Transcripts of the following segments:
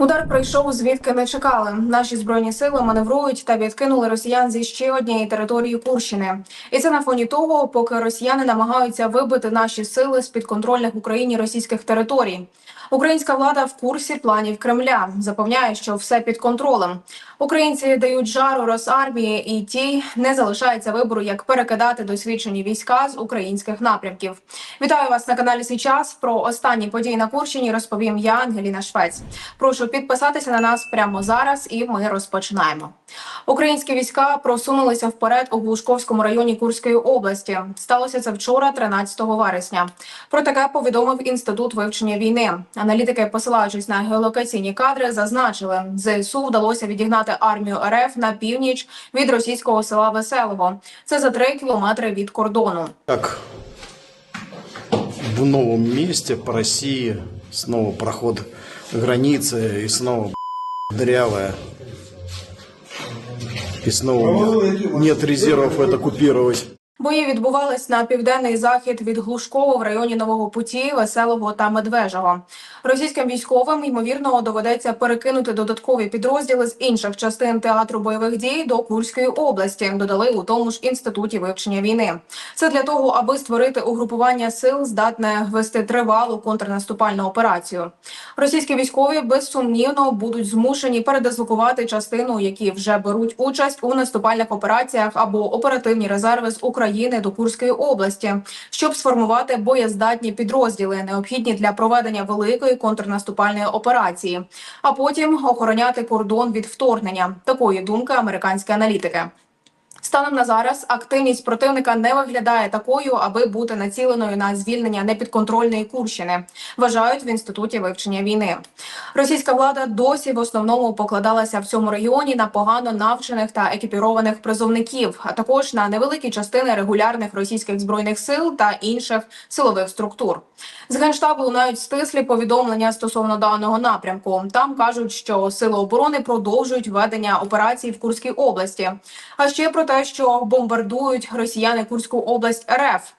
Удар прийшов звідки не чекали. Наші збройні сили маневрують та відкинули росіян зі ще однієї території Курщини. І це на фоні того, поки росіяни намагаються вибити наші сили з підконтрольних Україні російських територій. Українська влада в курсі планів Кремля запевняє, що все під контролем. Українці дають жару Росармії, і тій не залишається вибору, як перекидати досвідчені війська з українських напрямків. Вітаю вас на каналі «Свій час». Про останні події на Курщині розповім я, Ангеліна Швець. Прошу підписатися на нас прямо зараз, і ми розпочинаємо. Українські війська просунулися вперед у Глушковському районі Курської області. Сталося це вчора, 13 вересня. Про таке повідомив інститут вивчення війни. Аналітики, посилаючись на геолокаційні кадри, зазначили, ЗСУ вдалося відігнати армію РФ на північ від російського села Веселого. Це за три кілометри від кордону. Как в новом месте по России снова проход границы и снова дырявая. И снова нет, нет резервов это купировать. Бої відбувались на південний захід від Глушково в районі Нового Путі, Веселого та Медвежого. Російським військовим ймовірно доведеться перекинути додаткові підрозділи з інших частин театру бойових дій до Курської області. Додали у тому ж інституті вивчення війни. Це для того, аби створити угрупування сил, здатне вести тривалу контрнаступальну операцію. Російські військові безсумнівно будуть змушені передислокувати частину, які вже беруть участь у наступальних операціях або оперативні резерви з України до Курської області, щоб сформувати боєздатні підрозділи, необхідні для проведення великої контрнаступальної операції, а потім охороняти кордон від вторгнення. Такої думки американські аналітики. Станом на зараз активність противника не виглядає такою, аби бути націленою на звільнення непідконтрольної Курщини. Вважають в інституті вивчення війни. Російська влада досі в основному покладалася в цьому регіоні на погано навчених та екіпірованих призовників, а також на невеликі частини регулярних російських збройних сил та інших силових структур. З генштабу лунають стислі повідомлення стосовно даного напрямку. Там кажуть, що сили оборони продовжують ведення операцій в Курській області. А ще про те, що бомбардують росіяни Курську область РФ.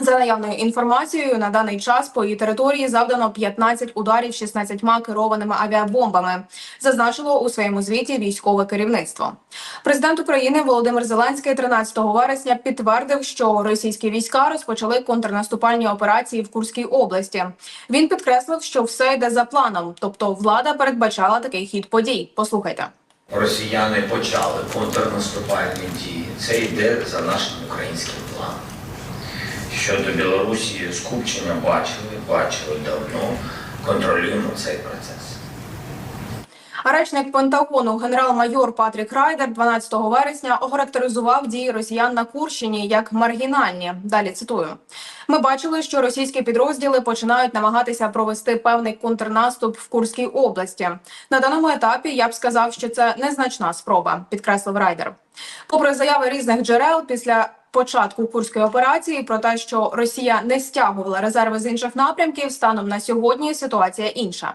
За наявною інформацією, на даний час по її території завдано 15 ударів 16 керованими авіабомбами. Зазначило у своєму звіті військове керівництво. Президент України Володимир Зеленський 13 вересня підтвердив, що російські війська розпочали контрнаступальні операції в Курській області. Він підкреслив, що все йде за планом, тобто влада передбачала такий хід подій. Послухайте. Росіяни почали контрнаступальні дії. Це йде за нашим українським планом. Щодо Білорусі, скупчення бачили, бачили давно, контролюємо цей процес. Речник Пентагону генерал-майор Патрік Райдер 12 вересня охарактеризував дії росіян на Курщині як маргінальні. Далі цитую: ми бачили, що російські підрозділи починають намагатися провести певний контрнаступ в Курській області. На даному етапі я б сказав, що це незначна спроба, підкреслив Райдер. Попри заяви різних джерел після початку курської операції про те, що Росія не стягувала резерви з інших напрямків, станом на сьогодні ситуація інша.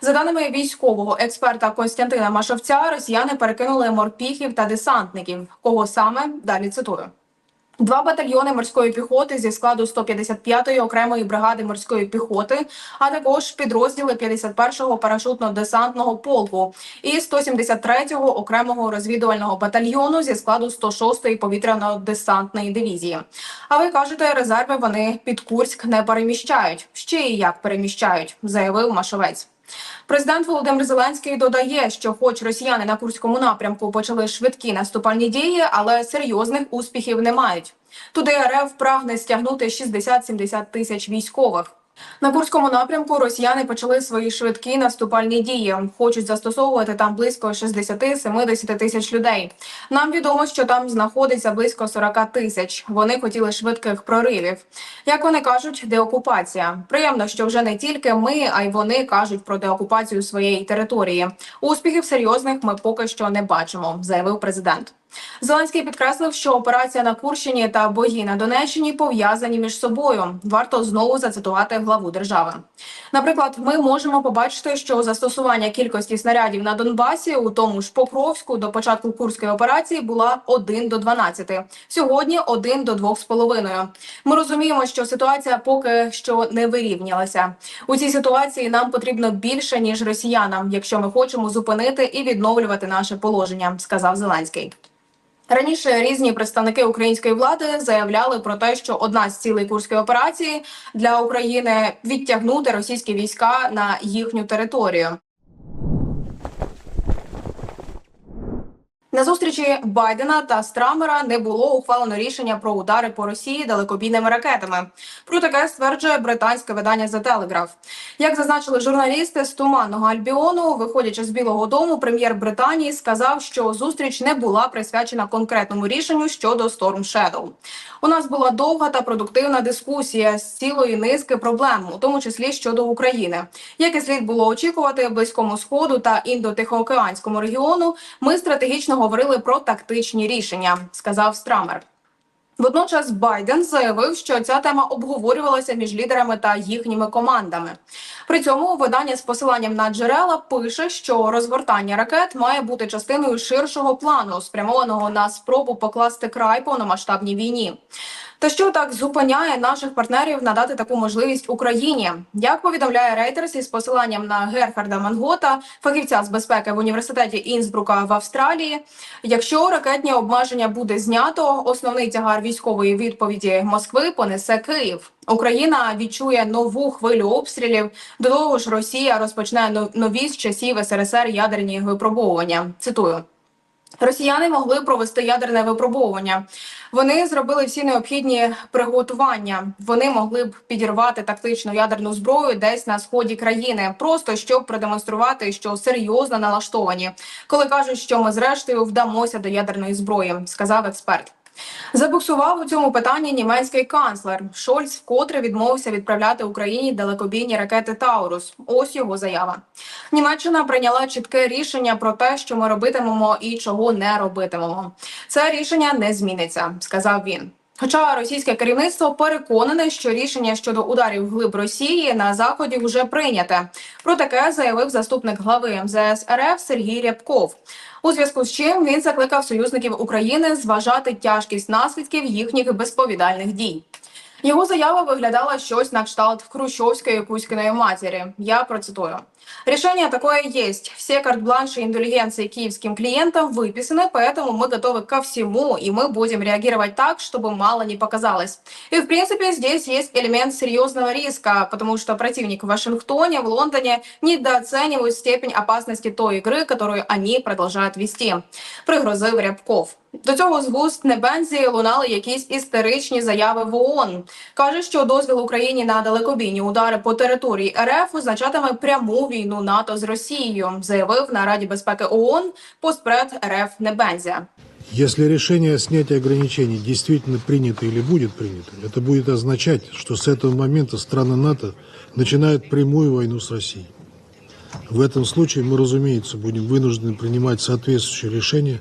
За даними військового експерта Костянтина Машовця, росіяни перекинули морпіхів та десантників. Кого саме далі цитую. Два батальйони морської піхоти зі складу 155-ї окремої бригади морської піхоти, а також підрозділи 51-го парашутно-десантного полку і 173-го окремого розвідувального батальйону зі складу 106-ї повітряно-десантної дивізії. А ви кажете, резерви вони під Курськ не переміщають. Ще і як переміщають, заявив Машовець. Президент Володимир Зеленський додає, що, хоч росіяни на курському напрямку почали швидкі наступальні дії, але серйозних успіхів не мають. Туди РФ прагне стягнути 60-70 тисяч військових. На курському напрямку росіяни почали свої швидкі наступальні дії. Хочуть застосовувати там близько 60-70 тисяч людей. Нам відомо, що там знаходиться близько 40 тисяч. Вони хотіли швидких проривів. Як вони кажуть, деокупація. Приємно, що вже не тільки ми, а й вони кажуть про деокупацію своєї території. Успіхів серйозних ми поки що не бачимо, заявив президент. Зеленський підкреслив, що операція на Курщині та бої на Донеччині пов'язані між собою. Варто знову зацитувати главу держави. Наприклад, ми можемо побачити, що застосування кількості снарядів на Донбасі, у тому ж Покровську, до початку курської операції була 1 до 12. Сьогодні 1 до 2,5. Ми розуміємо, що ситуація поки що не вирівнялася. У цій ситуації нам потрібно більше ніж росіянам, якщо ми хочемо зупинити і відновлювати наше положення, сказав Зеленський. Раніше різні представники української влади заявляли про те, що одна з цілей курської операції для України відтягнути російські війська на їхню територію. На зустрічі Байдена та Страмера не було ухвалено рішення про удари по Росії далекобійними ракетами. Про таке стверджує британське видання The Telegraph. Як зазначили журналісти з туманного Альбіону, виходячи з Білого Дому, прем'єр Британії сказав, що зустріч не була присвячена конкретному рішенню щодо Storm Shadow. У нас була довга та продуктивна дискусія з цілої низки проблем, у тому числі щодо України. Як і слід було очікувати, близькому сходу та індотихоокеанському регіону ми стратегічно говорили про тактичні рішення, сказав Страмер. Водночас Байден заявив, що ця тема обговорювалася між лідерами та їхніми командами. При цьому видання з посиланням на джерела пише, що розгортання ракет має бути частиною ширшого плану, спрямованого на спробу покласти край повномасштабній війні. Та що так зупиняє наших партнерів надати таку можливість Україні? Як повідомляє Reuters із посиланням на Герхарда Мангота, фахівця з безпеки в університеті Інсбрука в Австралії, якщо ракетні обмеження буде знято, основний тягар військової відповіді Москви понесе Київ. Україна відчує нову хвилю обстрілів. До того ж, Росія розпочне нові з часів СРСР ядерні випробовування. Цитую. Росіяни могли провести ядерне випробовування. Вони зробили всі необхідні приготування. Вони могли б підірвати тактичну ядерну зброю десь на сході країни, просто щоб продемонструвати, що серйозно налаштовані, коли кажуть, що ми зрештою вдамося до ядерної зброї, сказав експерт. Забуксував у цьому питанні німецький канцлер Шольц вкотре відмовився відправляти Україні далекобійні ракети Таурус. Ось його заява. Німеччина прийняла чітке рішення про те, що ми робитимемо і чого не робитимемо. Це рішення не зміниться, сказав він. Хоча російське керівництво переконане, що рішення щодо ударів вглиб Росії на заході вже прийняте. Про таке заявив заступник глави МЗС РФ Сергій Рябков. У зв'язку з чим він закликав союзників України зважати тяжкість наслідків їхніх безповідальних дій. Його заява виглядала щось на кшталт Хрущовської Кузькиної матері. Я процитую. Решение такое есть. Все карт-бланши индульгенции киевским клиентам выписаны, поэтому мы готовы ко всему, и мы будем реагировать так, чтобы мало не показалось. И, в принципе, здесь есть элемент серьезного риска, потому что противник в Вашингтоне, в Лондоне недооценивают степень опасности той игры, которую они продолжают вести. Пригрозив Рябков. До цього з вуст Небензі лунали якісь істеричні заяви в ООН. Каже, що дозвіл Україні на далекобійні удари по території РФ означатиме пряму війну НАТО з Росією, заявив на Раді безпеки ООН постпред РФ Небензя. Если решение о снятии ограничений действительно принято или будет принято, это будет означать, что с этого момента страны НАТО начинают прямую войну с Россией. В этом случае мы, разумеется, будем вынуждены принимать соответствующие решения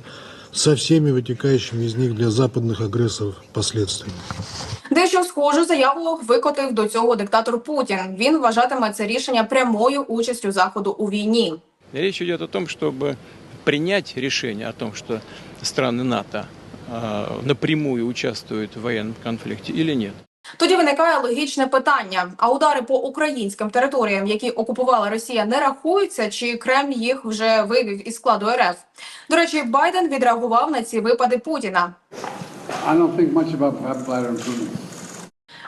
со всеми вытекающими из них для западных агрессоров последствиями. Дещо схожу заяву викотив до цього диктатор Путін. Він вважатиме це рішення прямою участю заходу у війні. Речь идет о том, чтобы принять решение о том, что страны НАТО э, напрямую участвуют в военном конфликте или нет. Тоді виникає логічне питання: а удари по українським територіям, які окупувала Росія, не рахуються, чи Кремль їх вже вивів із складу РФ? До речі, Байден відреагував на ці випади Путіна. I don't think much about.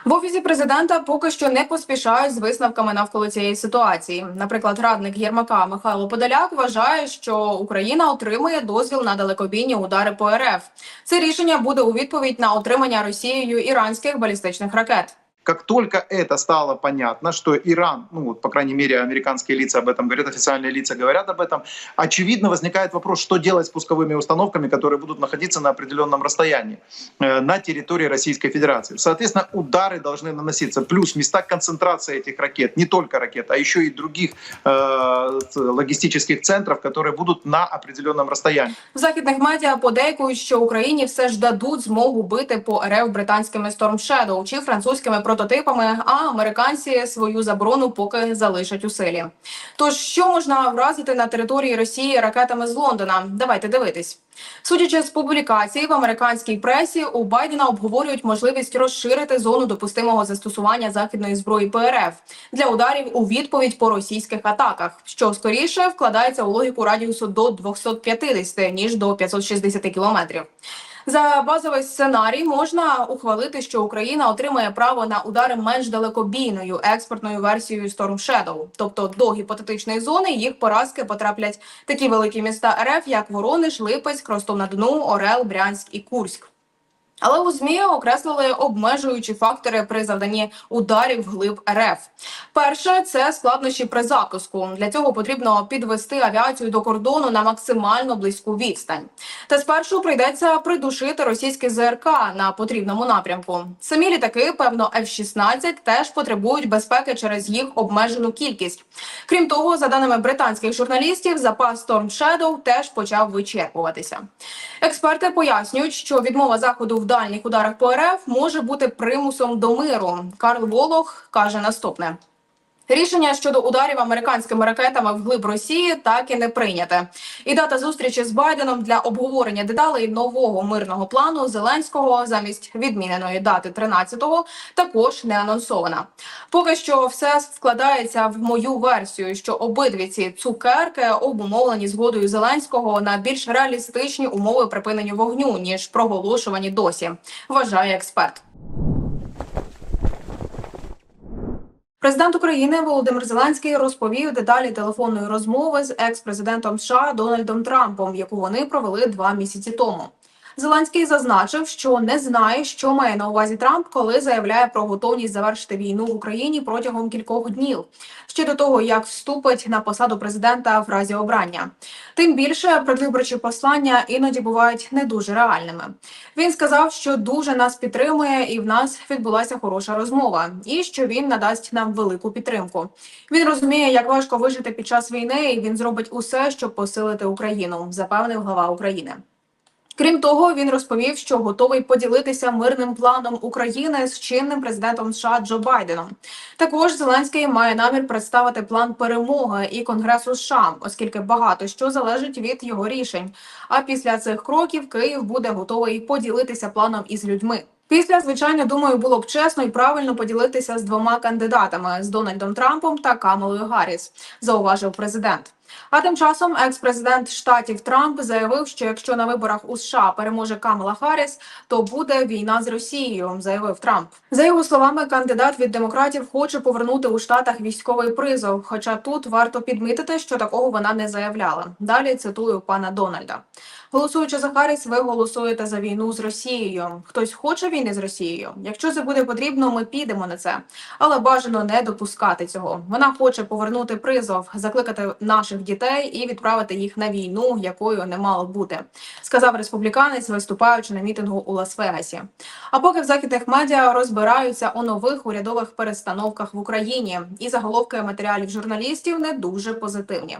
В офісі президента поки що не поспішають з висновками навколо цієї ситуації. Наприклад, радник Єрмака Михайло Подоляк вважає, що Україна отримує дозвіл на далекобійні удари по РФ. Це рішення буде у відповідь на отримання Росією іранських балістичних ракет. Как только это стало понятно, что Иран, ну вот, по крайней мере, американские лица об этом говорят, официальные лица говорят об этом, очевидно возникает вопрос, что делать с пусковыми установками, которые будут находиться на определенном расстоянии э, на территории Российской Федерации. Соответственно, удары должны наноситься. Плюс места концентрации этих ракет, не только ракет, а еще и других э, логистических центров, которые будут на определенном расстоянии. В західних медіа подейкують, що Україні все ж дадуть змогу бити по РФ британськими Storm Shadow чи французькими Прототипами, а американці свою заборону поки залишать у силі. Тож що можна вразити на території Росії ракетами з Лондона? Давайте дивитись. Судячи з публікацій в американській пресі, у Байдена обговорюють можливість розширити зону допустимого застосування західної зброї ПРФ для ударів у відповідь по російських атаках, що скоріше вкладається у логіку радіусу до 250, ніж до 560 кілометрів. За базовий сценарій можна ухвалити, що Україна отримає право на удари менш далекобійною експортною версією Storm Shadow. Тобто до гіпотетичної зони їх поразки потраплять такі великі міста РФ, як Воронеж, Липецьк, Ростов на Дну, Орел, Брянськ і Курськ. Але у ЗМІ окреслили обмежуючі фактори при завданні ударів вглиб РФ. Перше це складнощі при запуску. Для цього потрібно підвести авіацію до кордону на максимально близьку відстань. Та спершу прийдеться придушити російський ЗРК на потрібному напрямку. Самі літаки, певно, F-16 теж потребують безпеки через їх обмежену кількість. Крім того, за даними британських журналістів, запас Storm Shadow теж почав вичерпуватися. Експерти пояснюють, що відмова заходу в дальніх ударах по РФ може бути примусом до миру. Карл Волох каже наступне. Рішення щодо ударів американськими ракетами вглиб Росії так і не прийняте. І дата зустрічі з Байденом для обговорення деталей нового мирного плану Зеленського замість відміненої дати 13-го також не анонсована. Поки що все складається в мою версію, що обидві ці цукерки обумовлені згодою Зеленського на більш реалістичні умови припинення вогню ніж проголошувані досі, вважає експерт. Президент України Володимир Зеленський розповів деталі телефонної розмови з екс-президентом США Дональдом Трампом, яку вони провели два місяці тому. Зеленський зазначив, що не знає, що має на увазі Трамп, коли заявляє про готовність завершити війну в Україні протягом кількох днів ще до того, як вступить на посаду президента в разі обрання. Тим більше предвиборчі послання іноді бувають не дуже реальними. Він сказав, що дуже нас підтримує, і в нас відбулася хороша розмова, і що він надасть нам велику підтримку. Він розуміє, як важко вижити під час війни, і він зробить усе, щоб посилити Україну, запевнив глава України. Крім того, він розповів, що готовий поділитися мирним планом України з чинним президентом США Джо Байденом. Також Зеленський має намір представити план перемоги і Конгресу США, оскільки багато що залежить від його рішень. А після цих кроків Київ буде готовий поділитися планом із людьми. Після, звичайно, думаю, було б чесно і правильно поділитися з двома кандидатами з Дональдом Трампом та Камалою Гарріс, зауважив президент. А тим часом екс-президент штатів Трамп заявив, що якщо на виборах у США переможе Камала Харріс, то буде війна з Росією, заявив Трамп. За його словами, кандидат від демократів хоче повернути у штатах військовий призов. Хоча тут варто підмітити, що такого вона не заявляла. Далі цитую пана Дональда. Голосуючи за Харріс, ви голосуєте за війну з Росією. Хтось хоче війни з Росією. Якщо це буде потрібно, ми підемо на це, але бажано не допускати цього. Вона хоче повернути призов, закликати наших дітей і відправити їх на війну, якою не мало бути, сказав республіканець, виступаючи на мітингу у Лас-Вегасі. А поки в західних медіа розбираються у нових урядових перестановках в Україні, і заголовки матеріалів журналістів не дуже позитивні.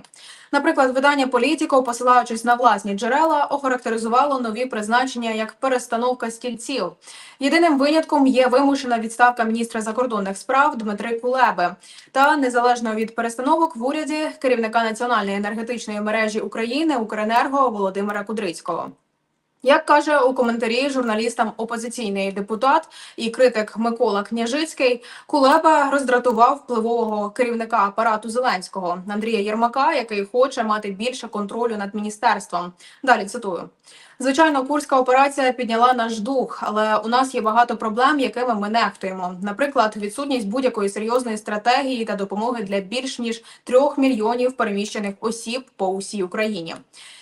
Наприклад, видання політико, посилаючись на власні джерела, охарактеризувало нові призначення як перестановка стільців. Єдиним винятком є вимушена відставка міністра закордонних справ Дмитри Кулеби та незалежно від перестановок в уряді керівника національної енергетичної мережі України Укренерго Володимира Кудрицького. Як каже у коментарі журналістам опозиційний депутат і критик Микола Княжицький, Кулеба роздратував впливового керівника апарату Зеленського Андрія Єрмака, який хоче мати більше контролю над міністерством. Далі цитую. Звичайно, курська операція підняла наш дух, але у нас є багато проблем, якими ми нехтуємо. Наприклад, відсутність будь-якої серйозної стратегії та допомоги для більш ніж трьох мільйонів переміщених осіб по усій Україні,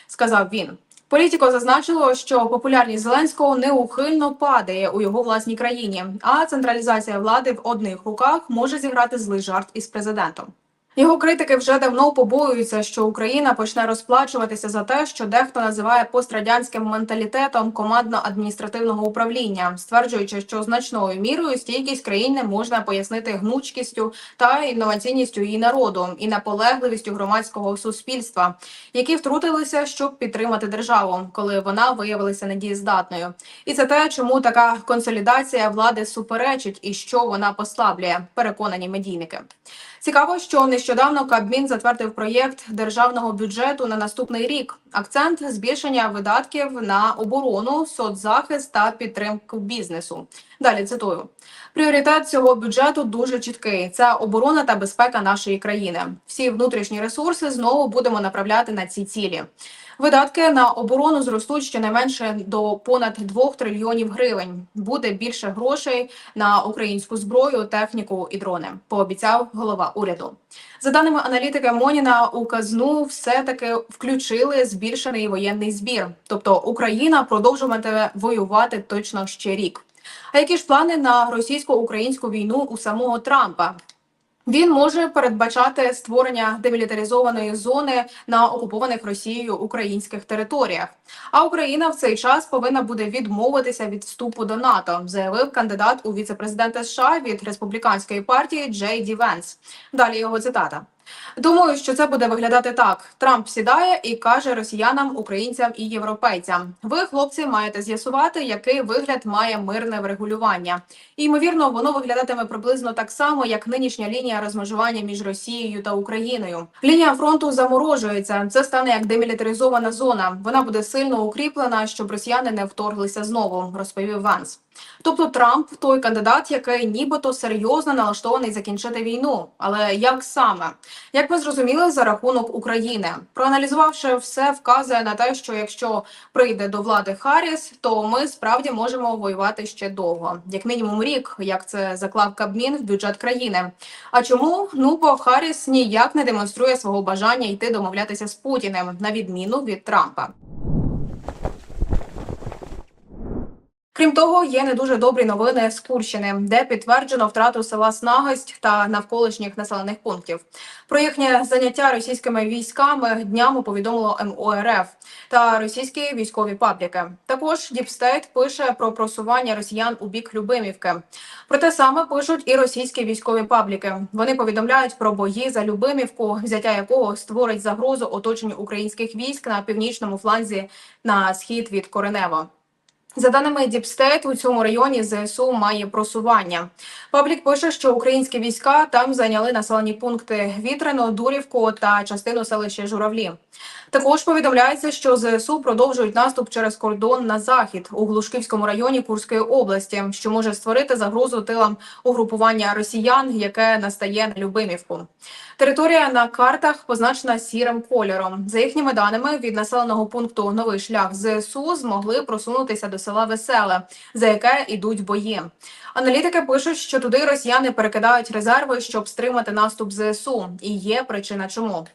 сказав він. Політіко зазначило, що популярність Зеленського неухильно падає у його власній країні, а централізація влади в одних руках може зіграти злий жарт із президентом. Його критики вже давно побоюються, що Україна почне розплачуватися за те, що дехто називає пострадянським менталітетом командно-адміністративного управління, стверджуючи, що значною мірою стійкість країни можна пояснити гнучкістю та інноваційністю її народу і наполегливістю громадського суспільства, які втрутилися, щоб підтримати державу, коли вона виявилася недієздатною. І це те, чому така консолідація влади суперечить і що вона послаблює, переконані медійники. Цікаво, що нещодавно Кабмін затвердив проєкт державного бюджету на наступний рік. Акцент збільшення видатків на оборону, соцзахист та підтримку бізнесу. Далі цитую: пріоритет цього бюджету дуже чіткий: це оборона та безпека нашої країни. Всі внутрішні ресурси знову будемо направляти на ці цілі. Видатки на оборону зростуть щонайменше до понад 2 трильйонів гривень. Буде більше грошей на українську зброю, техніку і дрони. Пообіцяв голова уряду. За даними аналітика Моніна, у казну все таки включили збільшений воєнний збір. Тобто Україна продовжуватиме воювати точно ще рік. А які ж плани на російсько-українську війну у самого Трампа? Він може передбачати створення демілітаризованої зони на окупованих Росією українських територіях. А Україна в цей час повинна буде відмовитися від вступу до НАТО, заявив кандидат у віцепрезидента США від республіканської партії Джей Ді Венс. Далі його цитата. Думаю, що це буде виглядати так: Трамп сідає і каже росіянам, українцям і європейцям: ви, хлопці, маєте з'ясувати, який вигляд має мирне врегулювання. І ймовірно, воно виглядатиме приблизно так само, як нинішня лінія розмежування між Росією та Україною. Лінія фронту заморожується. Це стане як демілітаризована зона. Вона буде сильно укріплена, щоб росіяни не вторглися знову, розповів Ванс. Тобто Трамп той кандидат, який нібито серйозно налаштований закінчити війну. Але як саме? Як ви зрозуміли, за рахунок України, проаналізувавши все, вказує на те, що якщо прийде до влади Харріс, то ми справді можемо воювати ще довго, як мінімум рік, як це заклав Кабмін в бюджет країни. А чому? Ну бо Харріс ніяк не демонструє свого бажання йти домовлятися з Путіним, на відміну від Трампа. Крім того, є не дуже добрі новини з Курщини, де підтверджено втрату села Снагость та навколишніх населених пунктів. Про їхнє заняття російськими військами днями повідомило МОРФ та російські військові пабліки. Також Діпстейт пише про просування росіян у бік Любимівки. Про те саме пишуть і російські військові пабліки. Вони повідомляють про бої за Любимівку, взяття якого створить загрозу оточенню українських військ на північному фланзі на схід від Коренево. За даними Діпстейт, у цьому районі ЗСУ має просування. Паблік пише, що українські війська там зайняли населені пункти Вітрено, Дурівку та частину селища Журавлі. Також повідомляється, що ЗСУ продовжують наступ через кордон на захід у Глушківському районі Курської області, що може створити загрозу тилам угрупування росіян, яке настає на Любимівку. Територія на картах позначена сірим кольором. За їхніми даними, від населеного пункту Новий шлях ЗСУ змогли просунутися до села Веселе, за яке йдуть бої. Аналітики пишуть, що туди росіяни перекидають резерви, щоб стримати наступ ЗСУ. І є причина чому.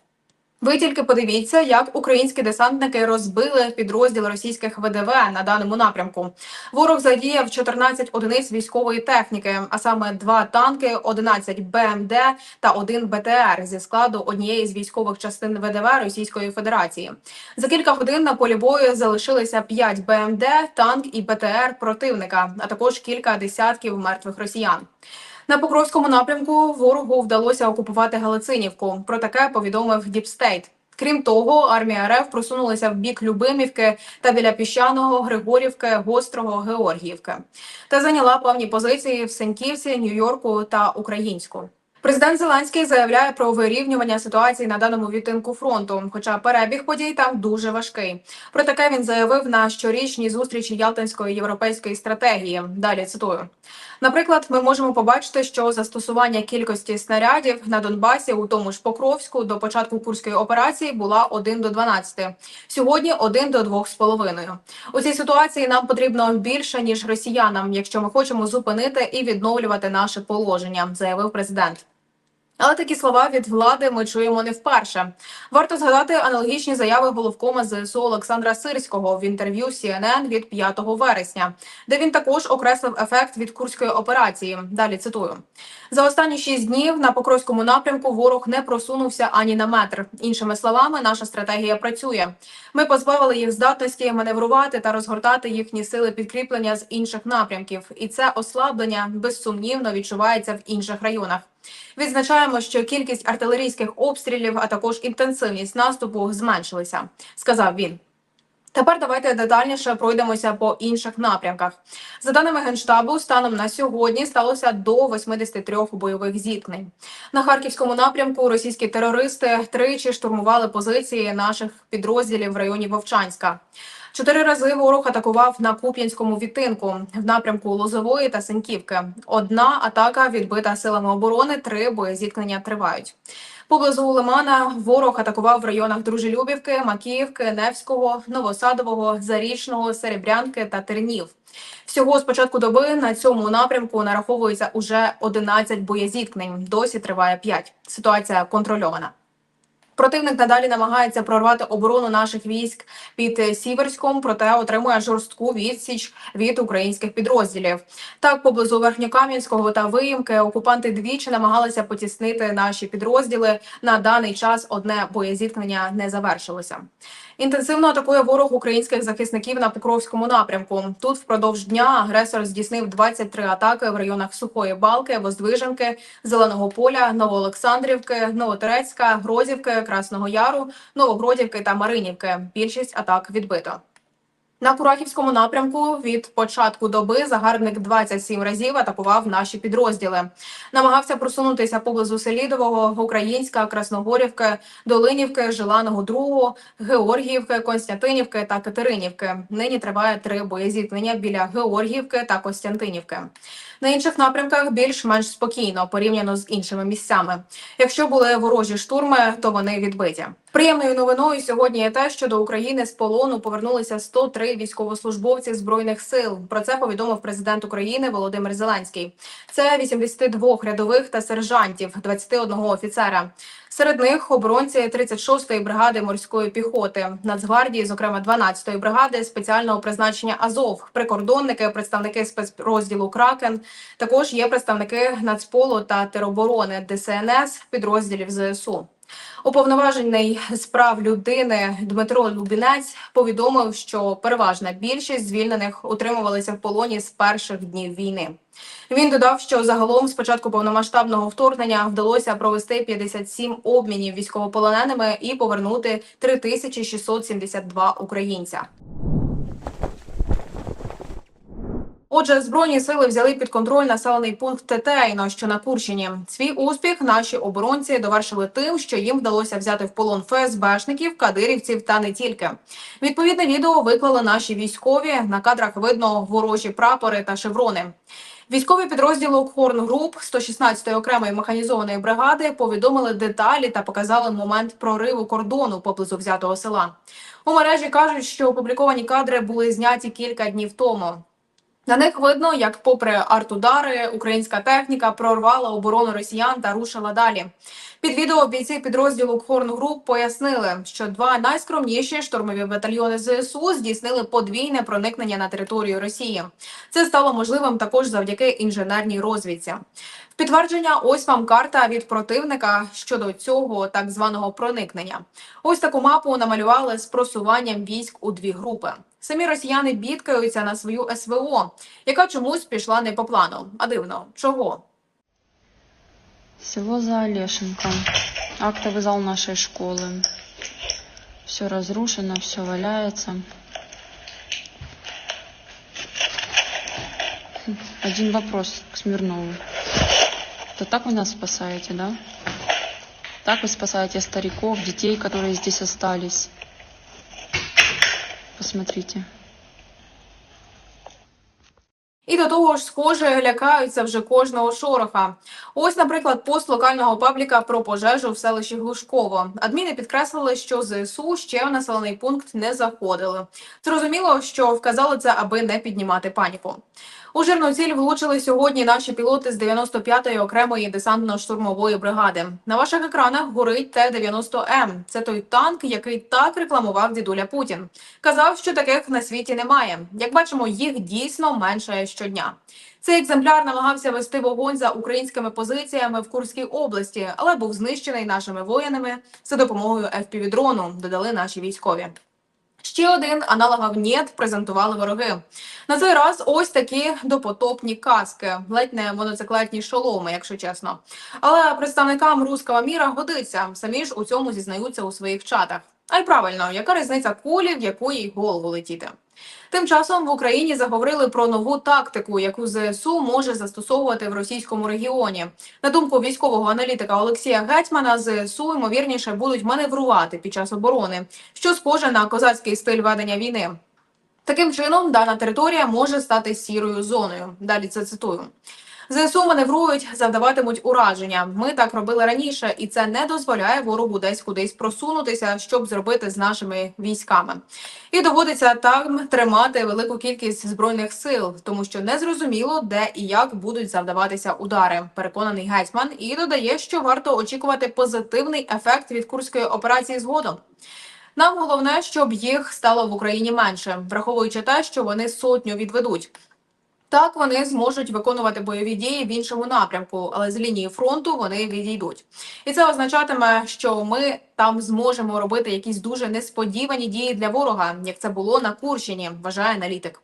Ви тільки подивіться, як українські десантники розбили підрозділ російських ВДВ на даному напрямку. Ворог задіяв 14 одиниць військової техніки, а саме два танки, 11 БМД та один БТР зі складу однієї з військових частин ВДВ Російської Федерації. За кілька годин на полі бою залишилися 5 БМД, танк і БТР противника, а також кілька десятків мертвих росіян. На Покровському напрямку ворогу вдалося окупувати Галицинівку. Про таке повідомив Діпстейт. Крім того, армія РФ просунулася в бік Любимівки та біля піщаного Григорівки, Гострого, Георгіївки та зайняла певні позиції в Сеньківці, Нью-Йорку та Українську. Президент Зеленський заявляє про вирівнювання ситуації на даному відтинку фронту, хоча перебіг подій там дуже важкий. Про таке він заявив на щорічній зустрічі Ялтинської європейської стратегії. Далі цитую. Наприклад, ми можемо побачити, що застосування кількості снарядів на Донбасі, у тому ж Покровську, до початку курської операції була 1 до 12. Сьогодні 1 до 2,5. У цій ситуації нам потрібно більше ніж росіянам, якщо ми хочемо зупинити і відновлювати наше положення, заявив президент. Але такі слова від влади ми чуємо не вперше. Варто згадати аналогічні заяви головкома ЗСУ Олександра Сирського в інтерв'ю CNN від 5 вересня, де він також окреслив ефект від курської операції. Далі цитую: за останні шість днів на Покровському напрямку ворог не просунувся ані на метр. Іншими словами, наша стратегія працює. Ми позбавили їх здатності маневрувати та розгортати їхні сили підкріплення з інших напрямків, і це ослаблення безсумнівно відчувається в інших районах. Відзначаємо, що кількість артилерійських обстрілів, а також інтенсивність наступу зменшилися, сказав він. Тепер давайте детальніше пройдемося по інших напрямках. За даними генштабу, станом на сьогодні сталося до 83 бойових зіткнень. На харківському напрямку російські терористи тричі штурмували позиції наших підрозділів в районі Вовчанська. Чотири рази ворог атакував на Куп'янському відтинку в напрямку Лозової та Синьківки. Одна атака відбита силами оборони, три боєзіткнення тривають. Поблизу Лимана ворог атакував в районах Дружелюбівки, Макіївки, Невського, Новосадового, Зарічного, Серебрянки та Тернів. Всього з початку доби на цьому напрямку нараховується уже 11 боєзіткнень. Досі триває 5. Ситуація контрольована. Противник надалі намагається прорвати оборону наших військ під Сіверськом, проте отримує жорстку відсіч від українських підрозділів. Так, поблизу Верхньокам'янського та Виїмки окупанти двічі намагалися потіснити наші підрозділи. На даний час одне боєзіткнення не завершилося. Інтенсивно атакує ворог українських захисників на Покровському напрямку. Тут впродовж дня агресор здійснив 23 атаки в районах Сухої Балки, Воздвиженки, Зеленого поля, Новоолександрівки, Новотерецька, Грозівки, Красного Яру, Новогродівки та Маринівки. Більшість атак відбито. На Курахівському напрямку від початку доби загарбник 27 разів атакував наші підрозділи. Намагався просунутися поблизу Селідового, Українська, Красногорівки, Долинівки, Желаного Другу, Георгіївки, Константинівки та Катеринівки. Нині триває три боєзіткнення біля Георгіївки та Костянтинівки. На інших напрямках більш-менш спокійно порівняно з іншими місцями. Якщо були ворожі штурми, то вони відбиті. Приємною новиною сьогодні є те, що до України з полону повернулися 103 військовослужбовці збройних сил. Про це повідомив президент України Володимир Зеленський. Це 82 рядових та сержантів, 21 офіцера. Серед них оборонці 36-ї бригади морської піхоти, Нацгвардії, зокрема 12-ї бригади спеціального призначення Азов, прикордонники, представники спецрозділу Кракен. Також є представники Нацполу та тероборони ДСНС підрозділів ЗСУ. Уповноважений з прав людини Дмитро Лубінець повідомив, що переважна більшість звільнених утримувалися в полоні з перших днів війни. Він додав, що загалом з початку повномасштабного вторгнення вдалося провести 57 обмінів військовополоненими і повернути 3672 українця. Отже, збройні сили взяли під контроль населений пункт Тетейно, що на Курщині. Свій успіх наші оборонці довершили тим, що їм вдалося взяти в полон ФСБшників, кадирівців та не тільки. Відповідне відео виклали наші військові. На кадрах видно ворожі прапори та шеврони. Військові підрозділу Хорн Груп 116-ї окремої механізованої бригади повідомили деталі та показали момент прориву кордону поблизу взятого села. У мережі кажуть, що опубліковані кадри були зняті кілька днів тому. На них видно, як, попри артудари, українська техніка прорвала оборону росіян та рушила далі. Під відео бійці підрозділу Хорн Груп пояснили, що два найскромніші штурмові батальйони ЗСУ здійснили подвійне проникнення на територію Росії. Це стало можливим також завдяки інженерній розвідці. В підтвердження ось вам карта від противника щодо цього так званого проникнення. Ось таку мапу намалювали з просуванням військ у дві групи. Самі росіяни бідкаються на свою СВО, яка чомусь пішла не по плану. А дивно, чого? Село Заолешенко. Актовый зал нашей школы. Все разрушено, все валяется. Хм, Один вопрос к Смирнову. Это так вы нас спасаете, да? Так вы спасаете стариков, детей, которые здесь остались. Посмотрите. І до того ж, схоже, лякаються вже кожного шороха. Ось, наприклад, пост локального пабліка про пожежу в селищі Глушково. Адміни підкреслили, що ЗСУ ще в населений пункт не заходили. Зрозуміло, що вказали це, аби не піднімати паніку. У жирну влучили сьогодні наші пілоти з 95-ї окремої десантно-штурмової бригади. На ваших екранах горить Т-90М. Це той танк, який так рекламував дідуля Путін. Казав, що таких на світі немає. Як бачимо, їх дійсно меншає щодня. Цей екземпляр намагався вести вогонь за українськими позиціями в Курській області, але був знищений нашими воїнами за допомогою FPV-дрону, додали наші військові. Ще один аналогов «Нєт» презентували вороги. На цей раз ось такі допотопні каски, ледь не моноциклетні шоломи, якщо чесно. Але представникам руського міра годиться. Самі ж у цьому зізнаються у своїх чатах. А й правильно, яка різниця кулі, в яку їй голову летіти? Тим часом в Україні заговорили про нову тактику, яку ЗСУ може застосовувати в російському регіоні. На думку військового аналітика Олексія Гетьмана, ЗСУ ймовірніше будуть маневрувати під час оборони, що схоже на козацький стиль ведення війни. Таким чином, дана територія може стати сірою зоною. Далі це цитую. ЗСУ маневрують, завдаватимуть ураження. Ми так робили раніше, і це не дозволяє ворогу десь кудись просунутися, щоб зробити з нашими військами. І доводиться там тримати велику кількість збройних сил, тому що не зрозуміло, де і як будуть завдаватися удари. Переконаний гетьман і додає, що варто очікувати позитивний ефект від курської операції згодом. Нам головне, щоб їх стало в Україні менше, враховуючи те, що вони сотню відведуть. Так вони зможуть виконувати бойові дії в іншому напрямку, але з лінії фронту вони відійдуть. І це означатиме, що ми там зможемо робити якісь дуже несподівані дії для ворога, як це було на Курщині, вважає аналітик.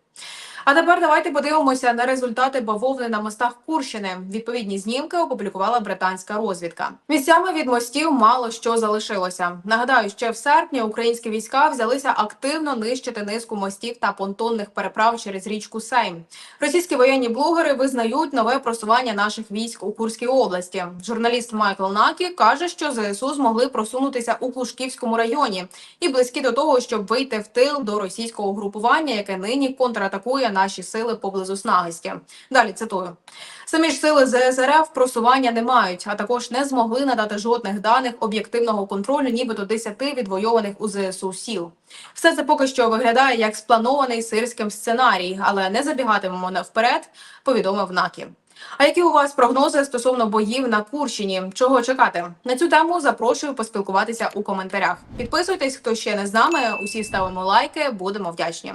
А тепер давайте подивимося на результати бавовни на мостах Курщини. Відповідні знімки опублікувала британська розвідка. Місцями від мостів мало що залишилося. Нагадаю, ще в серпні українські війська взялися активно нищити низку мостів та понтонних переправ через річку Сейм. Російські воєнні блогери визнають нове просування наших військ у Курській області. Журналіст Майкл Накі каже, що ЗСУ змогли просунутися у Клушківському районі і близькі до того, щоб вийти в тил до російського групування, яке нині контратакує наші сили поблизу Снагисті. Далі цитую. Самі ж сили ЗСРФ просування не мають, а також не змогли надати жодних даних об'єктивного контролю, нібито 10 відвойованих у ЗСУ сіл. Все це поки що виглядає як спланований сирським сценарій, але не забігатимемо вперед, повідомив Накі. А які у вас прогнози стосовно боїв на Курщині? Чого чекати? На цю тему запрошую поспілкуватися у коментарях. Підписуйтесь, хто ще не з нами. Усі ставимо лайки, будемо вдячні.